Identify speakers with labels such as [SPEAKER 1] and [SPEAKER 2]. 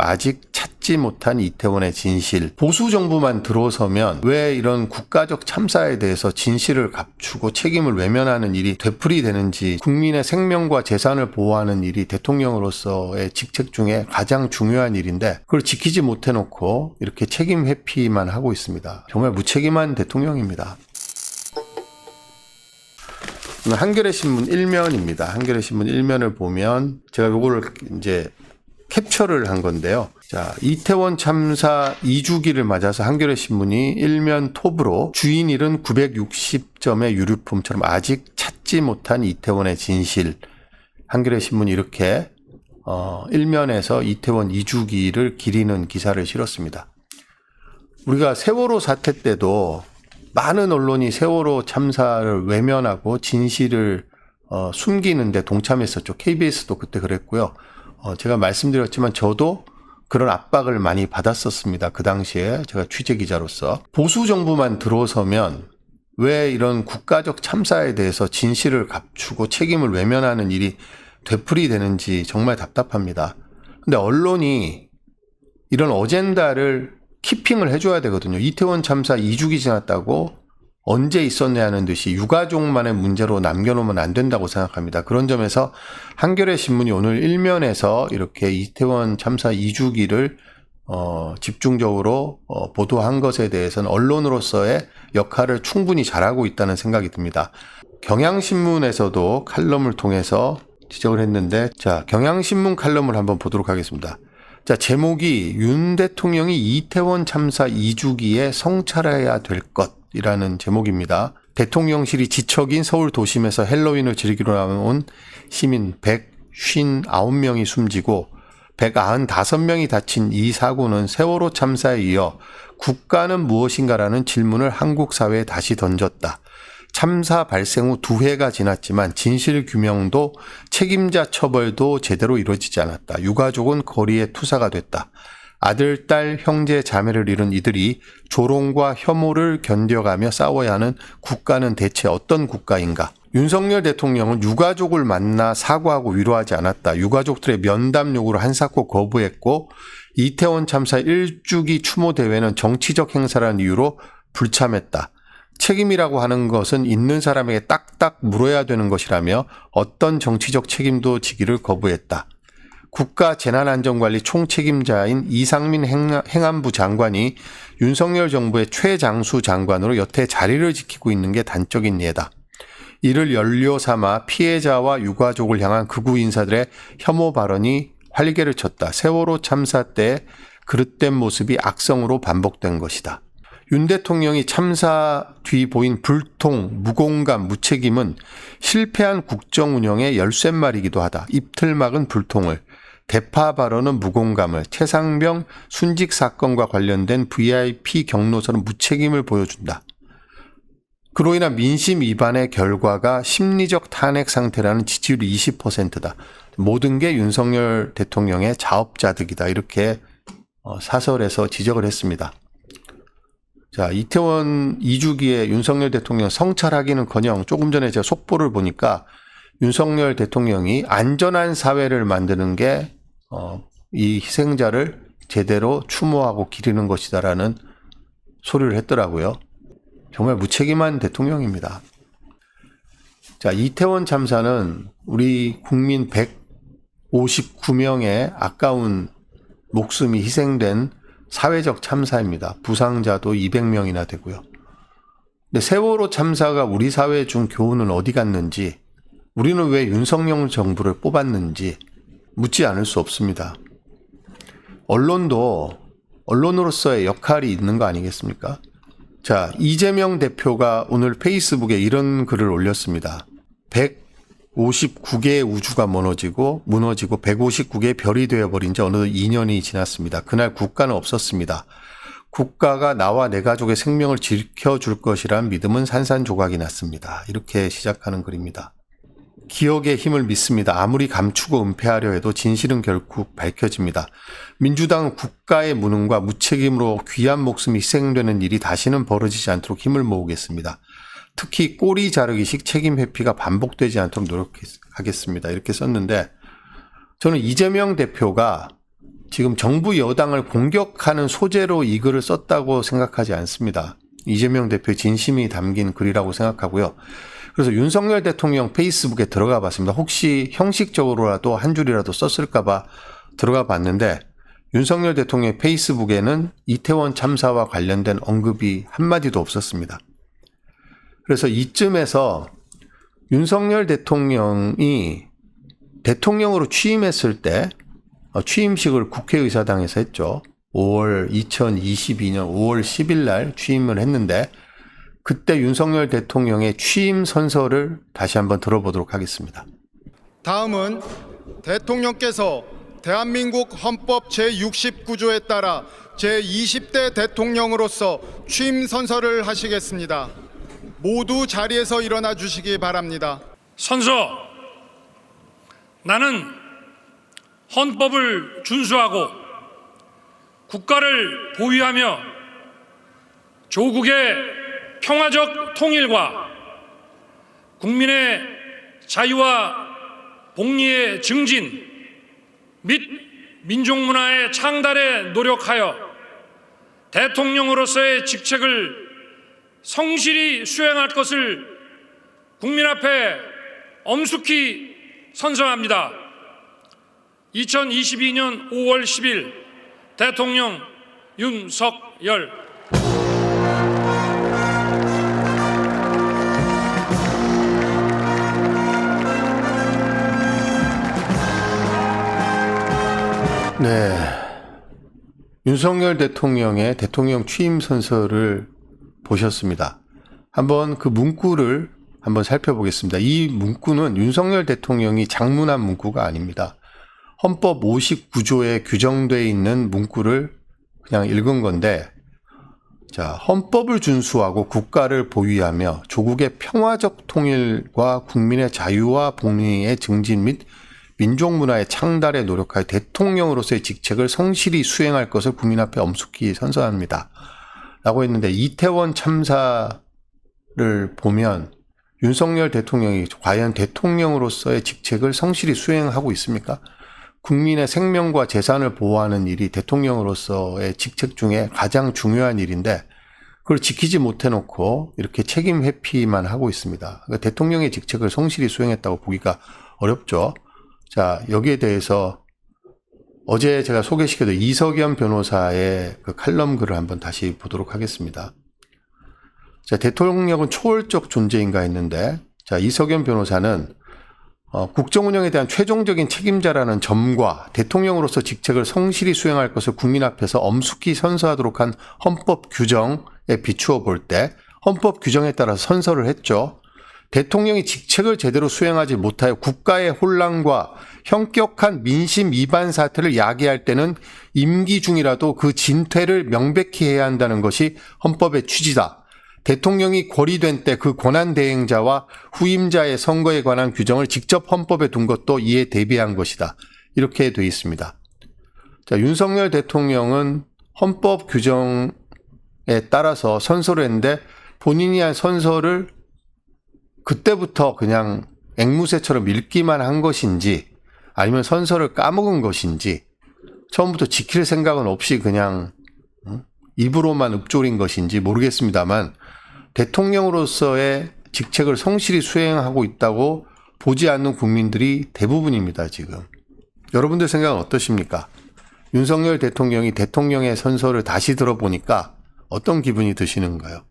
[SPEAKER 1] 아직 찾지 못한 이태원의 진실. 보수 정부만 들어서면 왜 이런 국가적 참사에 대해서 진실을 감추고 책임을 외면하는 일이 되풀이되는지 국민의 생명과 재산을 보호하는 일이 대통령으로서의 직책 중에 가장 중요한 일인데 그걸 지키지 못해 놓고 이렇게 책임 회피만 하고 있습니다. 정말 무책임한 대통령입니다. 한겨레 신문 1면입니다. 한겨레 신문 1면을 보면 제가 요거를 이제 캡처를 한 건데요. 자, 이태원 참사 2주기를 맞아서 한겨레 신문이 일면 톱으로 주인 잃은 960점의 유류품처럼 아직 찾지 못한 이태원의 진실. 한겨레 신문이 이렇게 어, 일면에서 이태원 2주기를 기리는 기사를 실었습니다. 우리가 세월호 사태 때도 많은 언론이 세월호 참사를 외면하고 진실을 어, 숨기는데 동참했었죠. KBS도 그때 그랬고요. 어, 제가 말씀드렸지만 저도 그런 압박을 많이 받았었습니다. 그 당시에 제가 취재 기자로서 보수 정부만 들어서면 왜 이런 국가적 참사에 대해서 진실을 감추고 책임을 외면하는 일이 되풀이 되는지 정말 답답합니다. 근데 언론이 이런 어젠다를 키핑을 해줘야 되거든요. 이태원 참사 2주기 지났다고 언제 있었냐 하는 듯이 유가족만의 문제로 남겨놓으면 안 된다고 생각합니다. 그런 점에서 한겨레 신문이 오늘 일면에서 이렇게 이태원 참사 2주기를 어, 집중적으로 어, 보도한 것에 대해서는 언론으로서의 역할을 충분히 잘하고 있다는 생각이 듭니다. 경향신문에서도 칼럼을 통해서 지적을 했는데, 자, 경향신문 칼럼을 한번 보도록 하겠습니다. 자, 제목이 윤 대통령이 이태원 참사 2주기에 성찰해야 될 것 이라는 제목입니다. 대통령실이 지척인 서울 도심에서 헬로윈을 즐기러 나온 시민 159명이 숨지고 195명이 다친 이 사고는 세월호 참사에 이어 국가는 무엇인가라는 질문을 한국 사회에 다시 던졌다. 참사 발생 후 두 해가 지났지만 진실 규명도 책임자 처벌도 제대로 이루어지지 않았다. 유가족은 거리에 투사가 됐다. 아들, 딸, 형제, 자매를 잃은 이들이 조롱과 혐오를 견뎌가며 싸워야 하는 국가는 대체 어떤 국가인가? 윤석열 대통령은 유가족을 만나 사과하고 위로하지 않았다. 유가족들의 면담 요구를 한사코 거부했고 이태원 참사 1주기 추모 대회는 정치적 행사라는 이유로 불참했다. 책임이라고 하는 것은 있는 사람에게 딱딱 물어야 되는 것이라며 어떤 정치적 책임도 지기를 거부했다. 국가재난안전관리 총책임자인 이상민 행안부 장관이 윤석열 정부의 최장수 장관으로 여태 자리를 지키고 있는 게 단적인 예다. 이를 연료 삼아 피해자와 유가족을 향한 극우 인사들의 혐오 발언이 활개를 쳤다. 세월호 참사 때 그릇된 모습이 악성으로 반복된 것이다. 윤 대통령이 참사 뒤 보인 불통, 무공감, 무책임은 실패한 국정 운영의 열쇠말이기도 하다. 입틀 막은 불통을, 대파 발언은 무공감을, 최상병 순직 사건과 관련된 VIP 경로서는 무책임을 보여준다. 그로 인한 민심 위반의 결과가 심리적 탄핵 상태라는 지지율이 20%다. 모든 게 윤석열 대통령의 자업자득이다. 이렇게 어, 사설에서 지적을 했습니다. 자, 이태원 2주기에 윤석열 대통령 성찰하기는 커녕 조금 전에 제가 속보를 보니까 윤석열 대통령이 안전한 사회를 만드는 게, 어, 이 희생자를 제대로 추모하고 기리는 것이다라는 소리를 했더라고요. 정말 무책임한 대통령입니다. 자, 이태원 참사는 우리 국민 159명의 아까운 목숨이 희생된 사회적 참사입니다. 부상자도 200명이나 되고요. 근데 세월호 참사가 우리 사회에 준 교훈은 어디 갔는지, 우리는 왜 윤석열 정부를 뽑았는지 묻지 않을 수 없습니다. 언론도 언론으로서의 역할이 있는 거 아니겠습니까? 자, 이재명 대표가 오늘 페이스북에 이런 글을 올렸습니다. 159개의 우주가 무너지고 무너지고 159개의 별이 되어버린 지 어느 2년이 지났습니다. 그날 국가는 없었습니다. 국가가 나와 내 가족의 생명을 지켜줄 것이란 믿음은 산산조각이 났습니다. 이렇게 시작하는 글입니다. 기억의 힘을 믿습니다. 아무리 감추고 은폐하려 해도 진실은 결국 밝혀집니다. 민주당은 국가의 무능과 무책임으로 귀한 목숨이 희생되는 일이 다시는 벌어지지 않도록 힘을 모으겠습니다. 특히 꼬리 자르기식 책임 회피가 반복되지 않도록 노력하겠습니다. 이렇게 썼는데 저는 이재명 대표가 지금 정부 여당을 공격하는 소재로 이 글을 썼다고 생각하지 않습니다. 이재명 대표의 진심이 담긴 글이라고 생각하고요. 그래서 윤석열 대통령 페이스북에 들어가 봤습니다. 혹시 형식적으로라도 한 줄이라도 썼을까봐 들어가 봤는데 윤석열 대통령의 페이스북에는 이태원 참사와 관련된 언급이 한마디도 없었습니다. 그래서 이쯤에서 윤석열 대통령이 대통령으로 취임했을 때 어, 취임식을 국회의사당에서 했죠. 5월 2022년 5월 10일 날 취임을 했는데 그때 윤석열 대통령의 취임 선서를 다시 한번 들어보도록 하겠습니다.
[SPEAKER 2] 다음은 대통령께서 대한민국 헌법 제69조에 따라 제20대 대통령으로서 취임 선서를 하시겠습니다. 모두 자리에서 일어나 주시기 바랍니다.
[SPEAKER 3] 선서 나는 헌법을 준수하고 국가를 보위하며 조국의 평화적 통일과 국민의 자유와 복리의 증진 및 민족 문화의 창달에 노력하여 대통령으로서의 직책을 성실히 수행할 것을 국민 앞에 엄숙히 선서합니다. 2022년 5월 10일 대통령 윤석열
[SPEAKER 1] 네. 윤석열 대통령의 대통령 취임 선서를 보셨습니다. 한번 그 문구를 한번 살펴보겠습니다. 이 문구는 윤석열 대통령이 장문한 문구가 아닙니다. 헌법 59조에 규정되어 있는 문구를 그냥 읽은 건데, 자, 헌법을 준수하고 국가를 보위하며 조국의 평화적 통일과 국민의 자유와 복리의 증진 및 민족 문화의 창달에 노력하여 대통령으로서의 직책을 성실히 수행할 것을 국민 앞에 엄숙히 선서합니다. 라고 했는데 이태원 참사를 보면 윤석열 대통령이 과연 대통령으로서의 직책을 성실히 수행하고 있습니까? 국민의 생명과 재산을 보호하는 일이 대통령으로서의 직책 중에 가장 중요한 일인데 그걸 지키지 못해 놓고 이렇게 책임 회피만 하고 있습니다. 그러니까 대통령의 직책을 성실히 수행했다고 보기가 어렵죠. 자, 여기에 대해서 어제 제가 소개시켜드린 이석연 변호사의 그 칼럼 글을 한번 다시 보도록 하겠습니다. 자, 대통령은 초월적 존재인가 했는데, 자, 이석연 변호사는 어, 국정 운영에 대한 최종적인 책임자라는 점과 대통령으로서 직책을 성실히 수행할 것을 국민 앞에서 엄숙히 선서하도록 한 헌법 규정에 비추어 볼 때 헌법 규정에 따라서 선서를 했죠. 대통령이 직책을 제대로 수행하지 못하여 국가의 혼란과 현격한 민심 위반 사태를 야기할 때는 임기 중이라도 그 진퇴를 명백히 해야 한다는 것이 헌법의 취지다. 대통령이 권리된 때 그 권한 대행자와 후임자의 선거에 관한 규정을 직접 헌법에 둔 것도 이에 대비한 것이다. 이렇게 돼 있습니다. 자, 윤석열 대통령은 헌법 규정에 따라서 선서를 했는데 본인이 한 선서를 그때부터 그냥 앵무새처럼 읽기만 한 것인지 아니면 선서를 까먹은 것인지 처음부터 지킬 생각은 없이 그냥 응? 입으로만 읊조린 것인지 모르겠습니다만 대통령으로서의 직책을 성실히 수행하고 있다고 보지 않는 국민들이 대부분입니다, 지금. 여러분들 생각은 어떠십니까? 윤석열 대통령이 대통령의 선서를 다시 들어보니까 어떤 기분이 드시는가요?